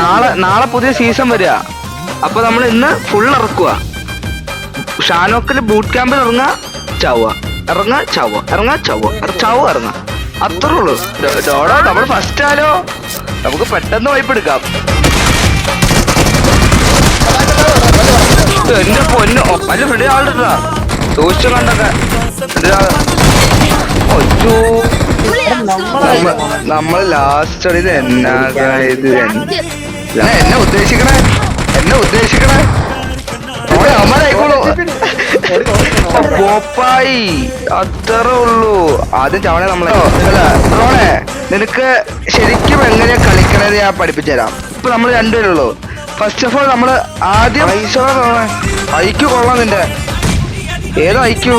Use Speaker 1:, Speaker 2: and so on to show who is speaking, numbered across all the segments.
Speaker 1: നാളെ നാളെ പുതിയ സീസൺ വരിക. അപ്പൊ നമ്മൾ ഇന്ന് ഫുൾ ഇറക്കുക. ഷാനോക്കിൽ ബൂട്ട് ക്യാമ്പിൽ ഇറങ്ങുക ചാവുക. ഇറങ്ങുക ചാവുക. ഇറങ്ങുക ചാവുക. ചാവുക ഇറങ്ങുക. അത്രേ ഉള്ളൂ. നമ്മൾ ഫസ്റ്റ് ആലോ? നമുക്ക് പെട്ടെന്ന് വൈപ്പ് എടുക്കാം. എന്റെ പൊന്നു അല്ല ഫ്രണ്ട് ആളുണ്ടാ സൂക്ഷിച്ചു കണ്ടൊക്കെ. ഒറ്റോ നമ്മൾ ലാസ്റ്റ് ഇത് എന്നാ ഇത്? എന്ന- ഉദ്ദേശിക്കണേ? എന്നെ ഉദ്ദേശിക്കണേ? അമ്മനായിക്കോളൂ ഉള്ളൂ. ആദ്യം ചവണേ നമ്മളെ. അല്ല നിനക്ക് ശരിക്കും എങ്ങനെയാ കളിക്കണത് ഞാൻ പഠിപ്പിച്ചുതരാം ഇപ്പൊ നമ്മൾ രണ്ടുപേരുള്ളൂ ഫസ്റ്റ് ഓഫ് ഓൾ നമ്മൾ ആദ്യം ഐക്യു കൊള്ളാം നിന്റെ. ഏതോ ഐക്യു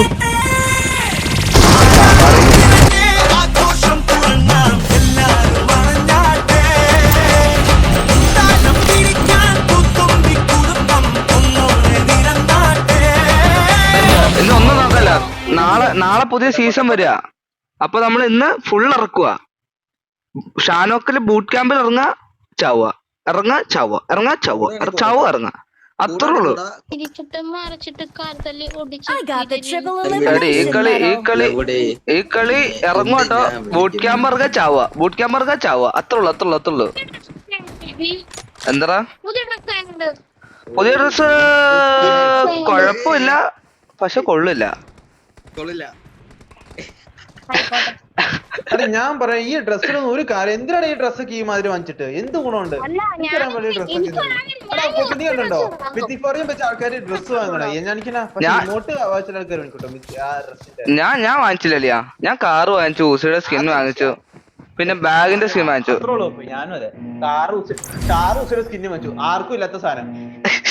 Speaker 1: നാളെ പുതിയ സീസൺ വരിക. അപ്പൊ നമ്മൾ ഇന്ന് ഫുൾ ഇറക്കുക. ഷാനോക്കിൽ ബൂട്ട് ക്യാമ്പിൽ ഇറങ്ങ ചാവുക. ഇറങ്ങ ചാവുക. ഇറങ്ങ ചാവുക. ചാവുക ഇറങ്ങ അത്രേ ഉള്ളൂ. ഈ കളി ഈ കളി ഈ കളി ഇറങ്ങോട്ടോ ബൂട്ട് ക്യാമ്പ് ഇറങ്ങാ ചാവുക. ബൂട്ട് ക്യാമ്പ് ഇറങ്ങാ ചാവുക. അത്രേ ഉള്ളൂ അത്രേ ഉള്ളൂ അത്രേ ഉള്ളൂ. എന്താ
Speaker 2: പുതിയ
Speaker 1: ഡ്രസ് കൊഴപ്പില്ല പക്ഷെ കൊള്ളില്ല.
Speaker 3: അല്ല ഞാൻ പറയാം ഈ ഡ്രസ്സിനൊന്നും ഒരു കാര്യം എന്തിനാണ് ഈ ഡ്രസ്സൊക്കെ ഈ മാതിരി വാങ്ങിച്ചിട്ട്? എന്ത് ഗുണമുണ്ട്? ഡ്രസ്സൊക്കെ നീ കണ്ടോ മിത്തിഫോറിയും വെച്ച ആൾക്കാര് ഡ്രസ്സ് വാങ്ങണേ ഞാനിങ്ങനെ
Speaker 1: ഞാൻ-
Speaker 3: ഇങ്ങോട്ട് വാങ്ങിച്ച ആൾക്കാർ വാങ്ങിക്കോട്ടോ
Speaker 1: ഞാൻ ഞാൻ വാങ്ങിച്ചില്ല ഞാൻ കാറ് വാങ്ങിച്ചു ഊസിയുടെ സ്കിൻ വാങ്ങിച്ചു. പിന്നെ ബാഗിന്റെ സ്കിൻ വാങ്ങിച്ചു.
Speaker 3: ഞാൻ. ഞാനും അതെ. കാറ് ഉസിയുടെ സ്കിന്ന് വെച്ചു ആർക്കും ഇല്ലാത്ത സാധനം.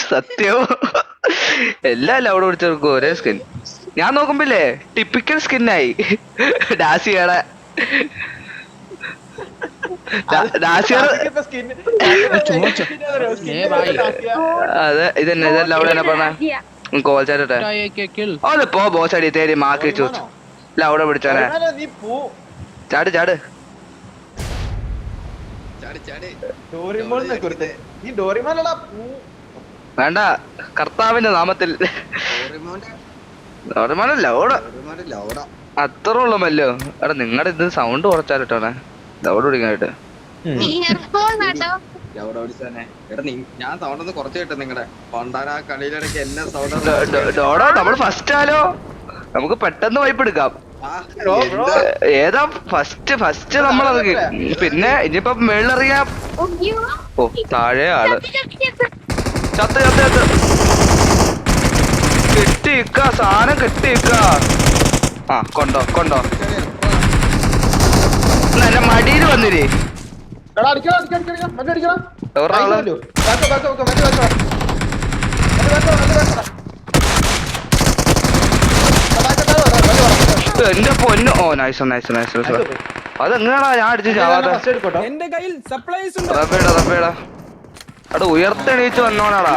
Speaker 1: സത്യം. എല്ലാ ലൗഡ് പിടിച്ചവർക്കും ഒരേ സ്കിൻ ഞാൻ നോക്കുമ്പില്ലേ ടിപ്പിക്കൽ സ്കിന്നായി ഡാസിയുടെ അതെ ഇതന്നെ ഇതല്ല അവിടെ തന്നെ പറഞ്ഞ. കോൾ ചാറ്റട്ടെ അത് പോ ബോസ് അടി തേരി മാക്കി ചോദിച്ചു അല്ല അവിടെ
Speaker 3: എന്നാലും നീ പൂ.
Speaker 1: ചാട് ചാട്. വേണ്ട കർത്താവിന്റെ നാമത്തിൽ. നോർമലല്ല ഓട. അത്ര ഉള്ളമല്ലോ എടാ നിങ്ങളുടെ ഇത് സൗണ്ട് കുറച്ചാലിട്ടോണേ. ലൗഡ് പിടിക്കാനായിട്ട്.
Speaker 4: ഞാൻ സൗണ്ട് ഒന്ന് കുറച്ച് കിട്ടും നിങ്ങളുടെ പണ്ടാര കളിയിലിടയ്ക്ക് എല്ലാ സൗണ്ട്
Speaker 1: ഡോഡോ നമ്മൾ ഫസ്റ്റ് ആലോ? നമുക്ക് പെട്ടെന്ന് വൈപ്പ് എടുക്കാം. ഏതാ ഫസ്റ്റ് ഫസ്റ്റ് നമ്മൾ പിന്നെ ഇനിയിപ്പൊ മേളിലറിയാം. ഓ താഴെ ആൾ.
Speaker 2: ചത്ത് ചത്ത് ചത്ത്.
Speaker 1: കെട്ടിയിക്ക സാധനം കെട്ടിയിക്ക. ആ കൊണ്ടോ കൊണ്ടോ. നല്ല എന്റെ മടിയിൽ
Speaker 3: വന്നില്ലേ?
Speaker 1: എന്റെ പൊന്നു. Oh nice nice nice nice അതെങ്ങനെയാടാ ഞാൻ അടിച്ച് ചാവാതെ
Speaker 5: എന്റെ കയ്യിൽ സപ്ലൈസ് ഉണ്ട്.
Speaker 1: റബേടാ റബേടാ അവിടെ ഉയർത്തെണീച്ച് വന്നോണാടാ.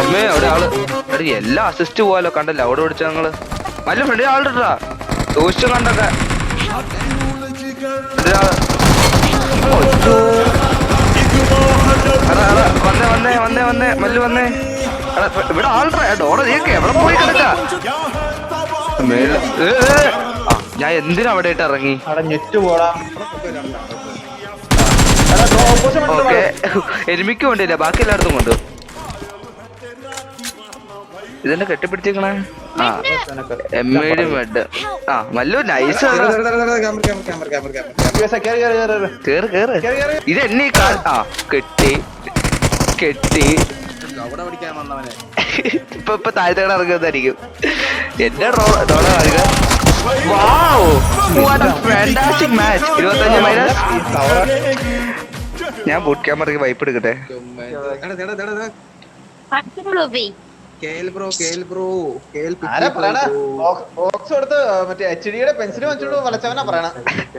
Speaker 1: അമ്മേ അവിടെ ആൾ എടി എല്ലാ അസിസ്റ്റ് പോവാലോ കണ്ടല്ലോ? അവിടെ പിടിച്ച ഞങ്ങൾ നല്ല ഫ്രണ്ട് ആളുണ്ടാ ദോഷം കണ്ടൊക്കെ. വന്നേ വന്നേ വന്നേ വന്നേ മല്ലു വന്നേ. ഇവിടെ ആളുണ്ടാ ഡോറ നീക്കെ എവിടെ പോയി കിടക്കാ? ഞാൻ എന്തിനാ അവിടെ ഇട്ട് ഇറങ്ങി
Speaker 3: ഞെറ്റ് പോടാ.
Speaker 1: ഓക്കെ. എനിമിക്ക് കൊണ്ടില്ല ബാക്കി എല്ലായിടത്തും കൊണ്ട്. ഇതെന്നെ കെട്ടിപ്പിടിച്ചേക്കണേ? ആ എം ഐഡി മെഡ് ആ മല്ലു നൈസ്. ഇത് എന്നെ ആ കെട്ടി കെട്ടി. ഇപ്പൊ ഇപ്പൊ താഴത്തെ ഇറങ്ങുന്നതായിരിക്കും എന്റെ ഡോള കാണിക്ക. വാവ് മൈനസ് ഞാൻ ബൂട്ട് ക്യാമറയ്ക്ക് വൈപ്പ് എടുക്കട്ടെ?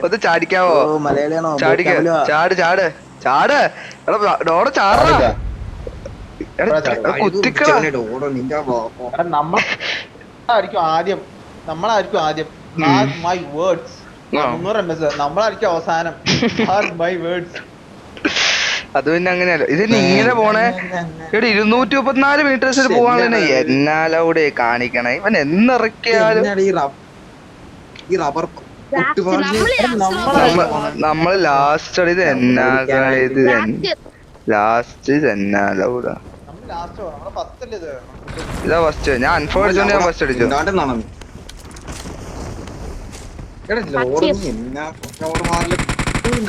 Speaker 1: ഒന്ന് ചാടിക്കാവോ? ചാട് ചാട്. ചാട്.
Speaker 3: നമ്മളായിരിക്കും ആദ്യം. നമ്മളായിരിക്കും ആദ്യം. മൈ വേർഡ്സ് നമ്മളായിരിക്കും അവസാനം. മൈ വേർഡ്സ്
Speaker 1: അത് പിന്നെ അങ്ങനെയല്ല. ഇത് ഇങ്ങനെ പോണേ. ഇവിടെ ഇരുന്നൂറ്റി മുപ്പത്തിനാല് മീറ്റേഴ്സിൽ പോവാൻ എന്നാലൂടെ കാണിക്കണേ? ഇവൻ എന്നിറക്കിയാലും
Speaker 4: ഈ റബ് ഈ റബ്ബർ
Speaker 1: നമ്മൾ ലാസ്റ്റ് ഇത് എന്നാ ഇത് ലാസ്റ്റ് ഇത് എന്നാലൂടെ
Speaker 3: നമ്മൾ ലാസ്റ്റ് നമ്മളെ ഫസ്റ്റ് അല്ലേ ഇത്
Speaker 1: ഇതാ ഫസ്റ്റ് ഞാൻ അൺഫോർച്ചു ഞാൻ ഫസ്റ്റ് അടിച്ചു.
Speaker 4: എന്നാ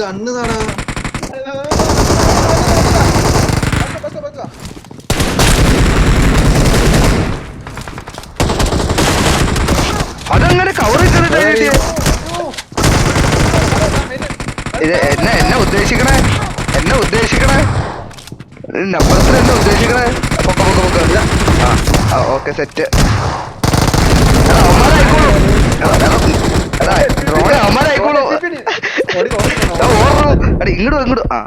Speaker 4: ഗണ്ണ് താടാ
Speaker 1: ഇത് എന്നെ എന്നെ ഉദ്ദേശിക്കണേ? എന്നെ ഉദ്ദേശിക്കണേ? നമ്പറത്തിൽ എന്നെ ഉദ്ദേശിക്കണേ? പൊക്ക പൊക്ക പൊക്ക ആ ഓക്കെ സെറ്റ്. ഇങ്ങോട്ട് ഇങ്ങോട്ട് ആ.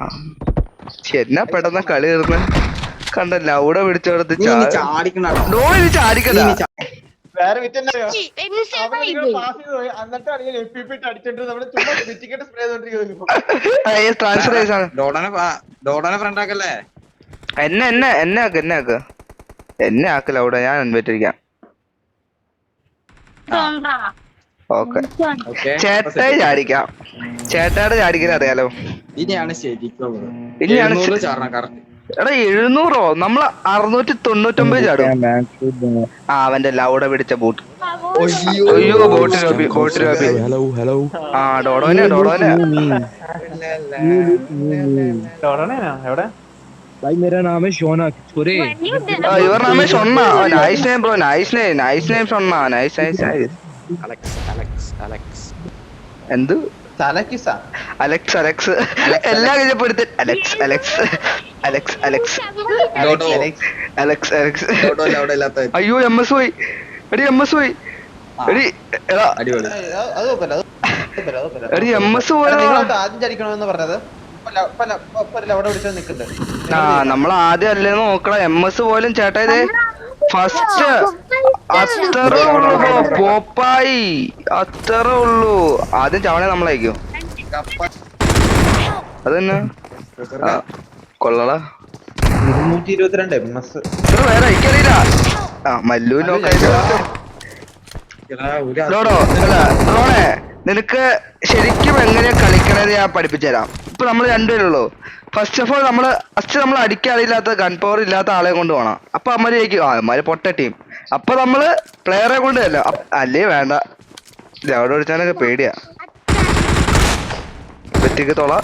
Speaker 1: എന്നാ പെട്ടെന്ന് കളി തീർന്ന് കണ്ട അവിടെ പിടിച്ചെടുത്ത്
Speaker 4: ചാടിക്കണോ
Speaker 1: ഡോളി ചാടിക്കണ്ട.
Speaker 3: വേറെ വിറ്റല്ലോ
Speaker 4: ആക്കല്ലേ?
Speaker 1: എന്നെ എന്നെ എന്നെ ആക്ക് എന്നെ ആക്ക്. എന്നെ ആക്ക് ലൗഡ ഞാൻ അൻപറ്റിരിക്കാം. ഓക്കെ. ചേട്ടായി ചാടിക്കാം. ചേട്ടായുടെ ചാടിക്കാൻ അറിയാലോ.
Speaker 4: ഇനിയാണ് ശരിക്കും.
Speaker 1: ഇനിയാണ്
Speaker 4: എഴുന്നൂറ്
Speaker 1: ശരി.
Speaker 4: ചാടണം കറക്റ്റ്
Speaker 1: എടാ എഴുന്നൂറോ നമ്മൾ അറുന്നൂറ്റി തൊണ്ണൂറ്റൊമ്പത് ചാടും ആ അവന്റെ ലൗഡ പിടിച്ച ബൂട്ട് അയ്യോ bot lobby bot lobby
Speaker 6: Hello, hello.
Speaker 1: ആ ഡോഡോനെ ഡോഡോനെ
Speaker 3: എവിടെ
Speaker 6: भाई मेरा नाम है शौनक छोरे
Speaker 2: വലിയുണ്ട്.
Speaker 1: Your നാമേ ഷൊണ്ണ nice name bro nice name nice name ഷൊണ്ണ nice nice
Speaker 4: Alex Alex Alex
Speaker 1: എന്ത്
Speaker 3: തലക്കിസ
Speaker 1: അലക്സ്. അലക്സ് എല്ലാം കഴിഞ്ഞപ്പോ Alex Alex Alex
Speaker 4: Alex.
Speaker 1: Alex. Alex
Speaker 4: dodo അവിടെ ഇല്ലാത്ത
Speaker 1: അയ്യോ എം എസ് പോയി. എടി എം എസ് പോയി. എടി എടാ. എം എസ് ആ നമ്മൾ ആദ്യം അല്ലേ നോക്കണം എം എസ് പോലും ചേട്ടാ ഇത്. ഫസ്റ്റ് അത്ര ഉള്ളു പോപ്പായി. അത്ര ഉള്ളു. ആദ്യം ചവണ നമ്മളയക്കും അതന്നെ. കൊള്ളടാ.
Speaker 3: ഇരുന്നൂറ്റി ഇരുപത്തിരണ്ട് എം എസ്
Speaker 1: ഇത് വേറെ എനിക്കറിയില്ല ആ മല്ലു നിനക്ക് ശരിക്കും എങ്ങനെയാ കളിക്കണത് ഞാൻ പഠിപ്പിച്ചു തരാം ഇപ്പൊ നമ്മൾ രണ്ടുപേരുള്ളൂ. ഫസ്റ്റ് ഓഫ് ഓൾ നമ്മൾ ഫസ്റ്റ് നമ്മൾ അടിക്കാറില്ലാത്ത ഗൺ പവർ ഇല്ലാത്ത ആളെ കൊണ്ട് പോണം. അപ്പൊ അമ്മര് ചോദിക്കും ആ അമ്മര് പൊട്ട ടീം അപ്പൊ നമ്മൾ പ്ലെയറെ കൊണ്ട് അല്ല അല്ലേ വേണ്ട. അവിടെ ഒഴിച്ചാനൊക്കെ പേടിയാ. വെറ്റിക്ക് തൊള.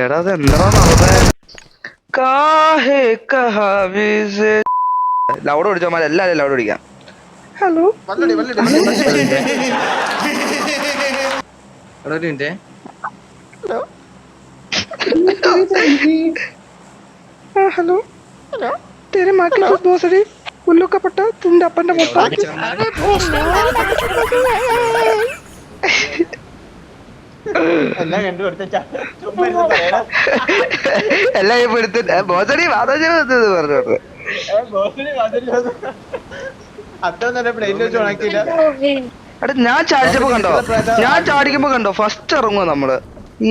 Speaker 1: എടാ അത് എന്താ നടന്നേ? കാഹേ കഹാവിസ് ലൗഡ് ഓടിച്ചോ മാല എല്ലാരും ലൗഡ് ഓടിക്കാം ഹലോ
Speaker 3: വല്ലടി വല്ലടി വല്ലടി
Speaker 4: എടാ ഒരു മിനിറ്റ്
Speaker 1: ഹലോ ഹലോ तेरे माँ की खुद बहुत सारी उल्लू का पट्टा तुम अपने पट्टा
Speaker 3: എല്ലാം കണ്ടുപിടുത്ത ചുമ്മാ ഇരുന്ന് പറയണം.
Speaker 1: എല്ലാം ഇപ്പൊ എടുത്ത് ബോസടി വാദോജന പറഞ്ഞു
Speaker 3: ഏ,
Speaker 1: ഞാൻ ചാടിച്ചപ്പോ കണ്ടോ? ഞാൻ ചാടിക്കുമ്പോ കണ്ടോ? ഫസ്റ്റ് ഇറങ്ങുക നമ്മൾ.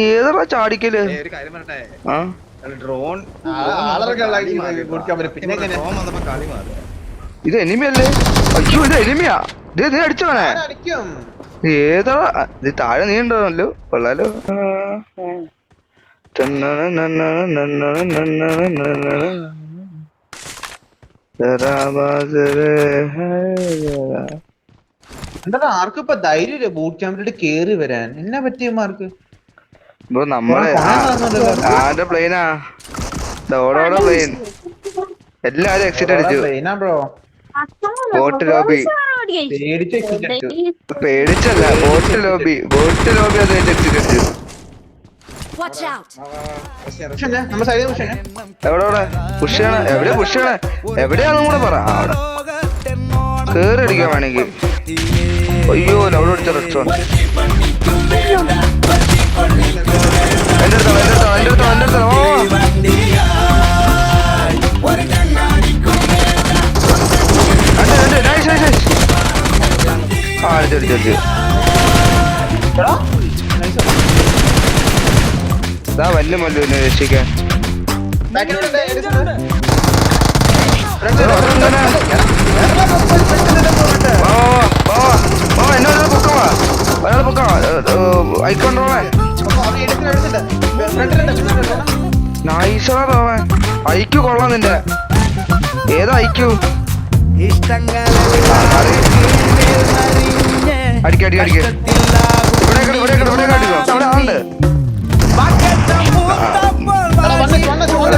Speaker 1: ഏതാ ചാടിക്കൽ?
Speaker 4: ഡ്രോൺ
Speaker 1: ഇത്. എനിമിയല്ലേ? അയ്യോ ഇത് എനിമിയാ. ഇത് നീ അടിച്ചോനെ
Speaker 3: അടിക്കും.
Speaker 1: ഏതാ? ഇത് താഴെ നീ ഉണ്ടല്ലോ കൊള്ളാലോ.
Speaker 3: എന്താ ആർക്കും ഇപ്പൊ ബൂട്ട് ക്യാമ്പിലോട്ട് കേറി വരാൻ? എന്നാ പറ്റിയ മാർക്ക്?
Speaker 1: ബ്രോ നമ്മളെ ആരുടെ പ്ലെയിനാ ഓടോടെ പ്ലെയിൻ എല്ലാരും എക്സിറ്റ് അടിച്ചു.
Speaker 3: Bro bot lobby.
Speaker 1: പേടിച്ചല്ല bot lobby bot lobby അത് എക്സിറ്റ് അടിച്ചു.
Speaker 5: Watch out.
Speaker 1: എവിടെ പുഷാണ് എവിടെ പുഷാണ് എവിടെയാണ് കൂടെ പറ. അവിടെ. കേറി അടിക്കാൻ വേണമെങ്കിൽ. അയ്യോ ലവിടെ അടിച്ച റെസ്റ്റോറൻ എന്റെ അടുത്താണ് എന്റെ അടുത്താണ് എന്റെ അടുത്താണ് എന്റെ അടുത്താണ് ഓ ആ അടിച്ചു അടിച്ചു അടിച്ചു. ഏ, വല്ല മല്ലുവിനെ രക്ഷിക്കാൻ ഐക്യു കൊള്ളാം നിന്റെ. ഏതാ ഐക്യു ഇഷ്ടങ്ങൾ അടിക്ക അടിക്ക. ഇവിടെ ഇവിടെ ഇവിടെ അടിക്കോ പോലെ